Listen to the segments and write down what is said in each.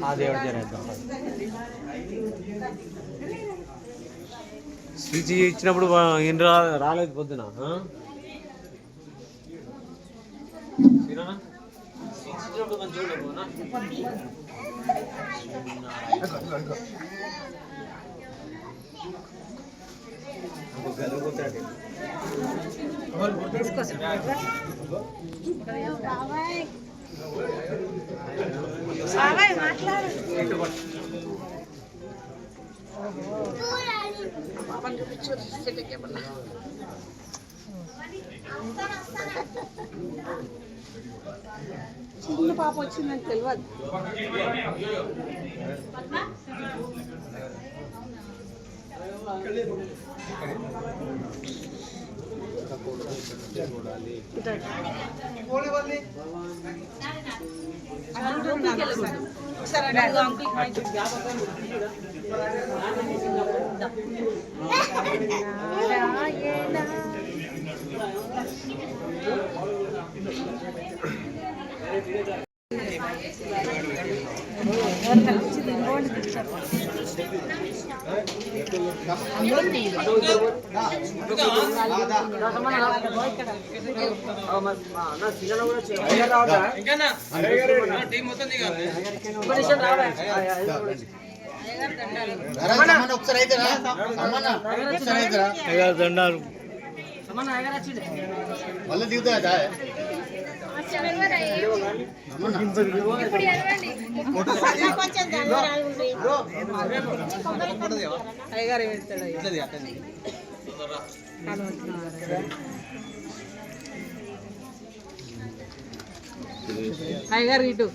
ఆ దేవుడు స్విచ్ ఇచ్చినప్పుడు రా- రాలేదు పొద్దున ఆ? చిన్న పాప వచ్చిందని తెలియదు Thank you. మాట్లాడు పాపని చూపించు సెట్కి ఏమన్నా చిన్న పాప వచ్చిందని తెలియదు మళ్ళీ దిగుతా అయ్యగారు వెళ్తాడు అయ్యగారు ఇటు.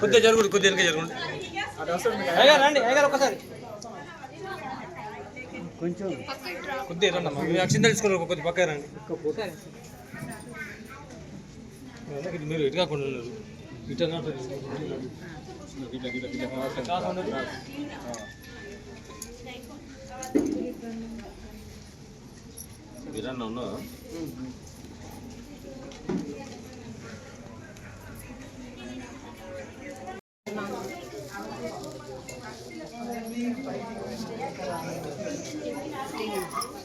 కొద్దిగా జరుగుడు కొద్దిగా జరుగుడు. రండి అయ్యారు ఒకసారి కొంచెం. కొద్దిగా రండి అమ్మా. మీరు అక్షింత తెలుసుకోవాలి కొద్ది పక్క రండి. ఇది మీరు ఇటు కాకుండా ఉన్నారు. ఇటు అన్నట్టు.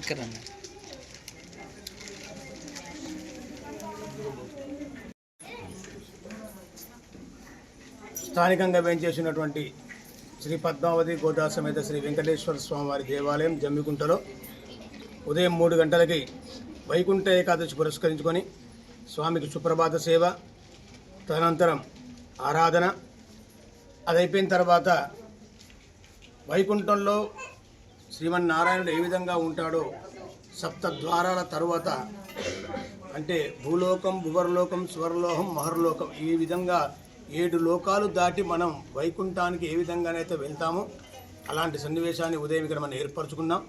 ఇట్లా, స్థానికంగా వేయించేసినటువంటి శ్రీ పద్మావతి గోదా సమేత శ్రీ వెంకటేశ్వర స్వామివారి దేవాలయం జమ్మికుంటలో ఉదయం మూడు గంటలకి వైకుంఠ ఏకాదశి పురస్కరించుకొని స్వామికి సుప్రభాత సేవ తదనంతరం ఆరాధన అది అయిపోయిన తర్వాత వైకుంఠంలో శ్రీమన్నారాయణుడు ఏ విధంగా ఉంటాడో సప్త ద్వారాల తరువాత అంటే భూలోకం భువర్లోకం స్వర్లోకం మహర్లోకం ఈ విధంగా ఏడు లోకాలు దాటి మనం వైకుంఠానికి ఏ విధంగానైతే వెళ్తామో అలాంటి సన్నివేశాన్ని ఉదయం ఇక్కడ మనం ఏర్పరచుకున్నాం.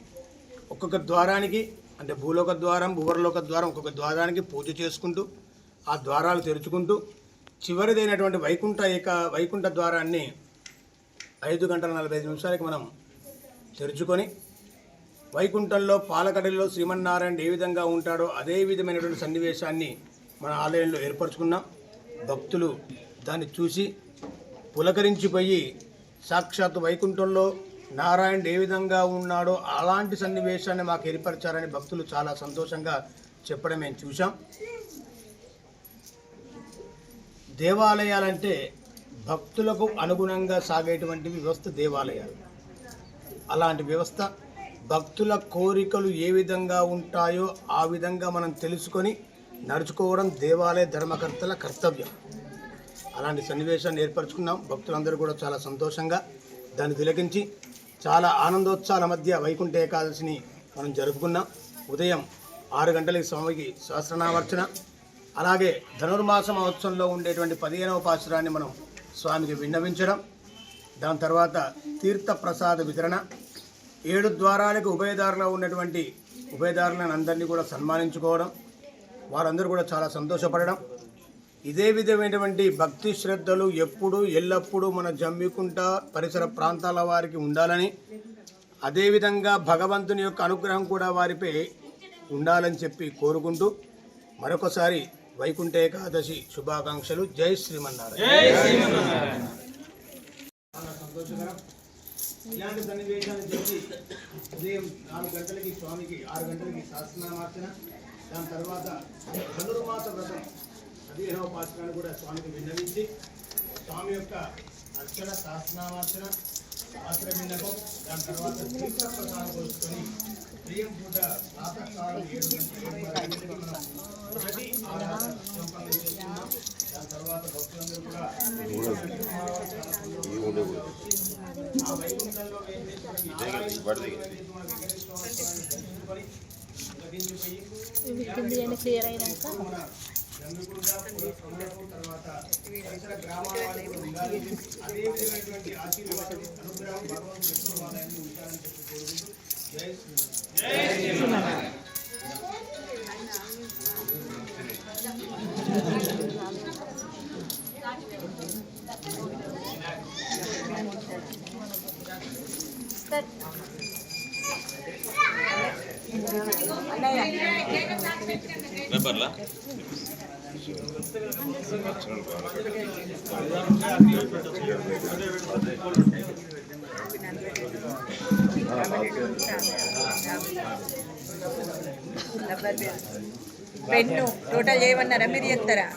ఒక్కొక్క ద్వారానికి అంటే భూలోక ద్వారం భువర్లోక ద్వారం ఒక్కొక్క ద్వారానికి పూజ చేసుకుంటూ ఆ ద్వారాలు తెరుచుకుంటూ చివరిదైనటువంటి వైకుంఠ ఏక వైకుంఠ ద్వారాన్ని ఐదు గంటల నలభై ఐదు నిమిషాలకి మనం తెరుచుకొని వైకుంఠంలో పాలకడలో శ్రీమన్నారాయణ ఏ విధంగా ఉంటాడో అదే విధమైనటువంటి సన్నివేశాన్ని మన ఆలయంలో ఏర్పరచుకున్నాం. భక్తులు దాన్ని చూసి పులకరించిపోయి సాక్షాత్ వైకుంఠంలో నారాయణ ఏ విధంగా ఉన్నాడో అలాంటి సన్నివేశాన్ని మాకు ఏర్పరిచారని భక్తులు చాలా సంతోషంగా చెప్పడం మేము చూసాం దేవాలయాలంటే భక్తులకు అనుగుణంగా సాగేటువంటి వ్యవస్థ దేవాలయాలు. అలాంటి వ్యవస్థ భక్తుల కోరికలు ఏ విధంగా ఉంటాయో ఆ విధంగా మనం తెలుసుకొని నడుచుకోవడం దేవాలయ ధర్మకర్తల కర్తవ్యం. అలాంటి సన్నివేశాన్ని ఏర్పరచుకున్నాం. భక్తులందరూ కూడా చాలా సంతోషంగా దాన్ని తిలకించి చాలా ఆనందోత్సవాల మధ్య వైకుంఠ ఏకాదశిని మనం జరుపుకున్నాం. ఉదయం ఆరు గంటలకి స్వామికి సహస్రనామర్చన అలాగే ధనుర్మాస మహోత్సవంలో ఉండేటువంటి పదిహేనవ పాశురాన్ని మనం స్వామికి విన్నవించడం దాని తర్వాత తీర్థ ప్రసాద వితరణ ఏడు ద్వారాలకు ఉభయదారులో ఉన్నటువంటి ఉభయదారులను అందరినీ కూడా సన్మానించుకోవడం వారందరూ కూడా చాలా సంతోషపడడం. ఇదే విధమైనటువంటి భక్తి శ్రద్ధలు ఎప్పుడు ఎల్లప్పుడూ మన జమ్మికుంట పరిసర ప్రాంతాల వారికి ఉండాలని అదేవిధంగా భగవంతుని యొక్క అనుగ్రహం కూడా వారిపై ఉండాలని చెప్పి కోరుకుంటూ మరొకసారి వైకుంఠ ఏకాదశి శుభాకాంక్షలు. జై శ్రీమన్నారాయణ. చాలా సంతోషకరం. ఇలాంటి సన్నివేశాన్ని చెప్పి ఉదయం నాలుగు గంటలకి స్వామికి ఆరు గంటలకి శాసనామార్చన దాని తర్వాత ధనుర్మాస వ్రతం పదిహేనవ పాత్రను కూడా స్వామికి విన్నవించి స్వామి యొక్క అర్చన శాసనామార్చన పాత్ర విన్నపం దాని తర్వాత తీర్థ ప్రసాదం కొలుసుకొని బియ్యం పూట ప్రాతకాలం ఏడు గంటల ఏడు గంటలకి మనం మొదటి ఆరాధన సంపన్నం చేస్తున్నాం దాని తర్వాత భక్తులందరూ కూడా ఆ వైకుంఠంలో వేయించేటువంటి నారాయణ స్వామి మన వెంకటేశ్వర స్వామిని దర్శించుకొని తగ్గించిపోయి క్లియర్ అయినాక మన జమ్మికుంట పూల సమూహం తర్వాత పరిసర గ్రామాల వారికి కూడా ఉండాలి అదే విధమైనటువంటి ఆశీర్వాదం అనుగ్రహం భగవంతుడు ఎప్పుడు వాళ్ళని ఉంటారని చెప్పి కోరుకుంటూ జై శ్రీరామ్ పెన్ను టోటల్ చేయమన్నారా? మీరు చెప్తారా?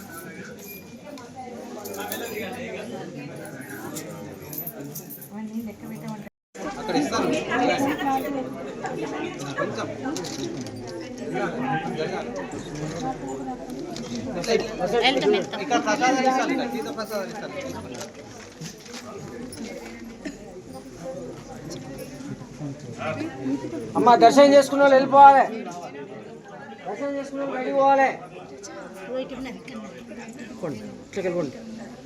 అమ్మ దర్శనం చేసుకున్న వాళ్ళు వెళ్ళిపోవాలి దర్శనం చేసుకున్న వాళ్ళు బయటికి పోవాలి వెళ్ళిపోండి.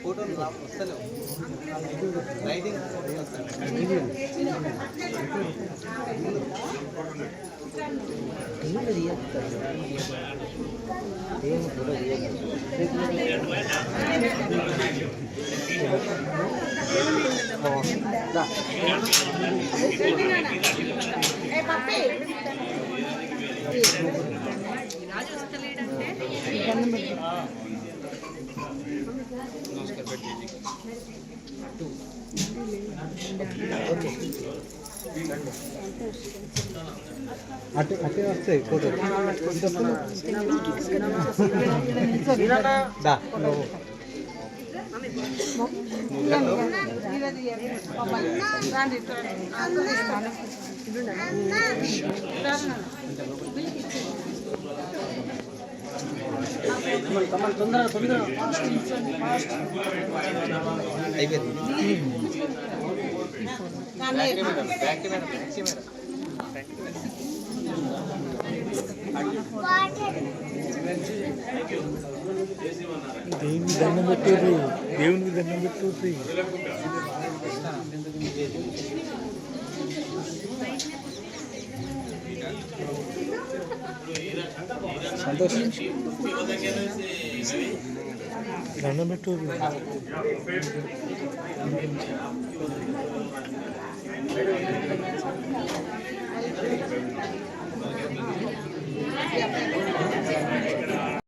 ఫోటోలు వస్తలేవు. లైటింగ్ దా. అటు అటే వస్తాయి ఫోటో దా నువ్వు. తొందరగా తొందరగా అయిపోయింది బ్యాక్ కెమెరా దేవునికి దండం పెట్టేది. దేవునికి దండం పెట్టేది. సంతోష్ దండం పెట్టు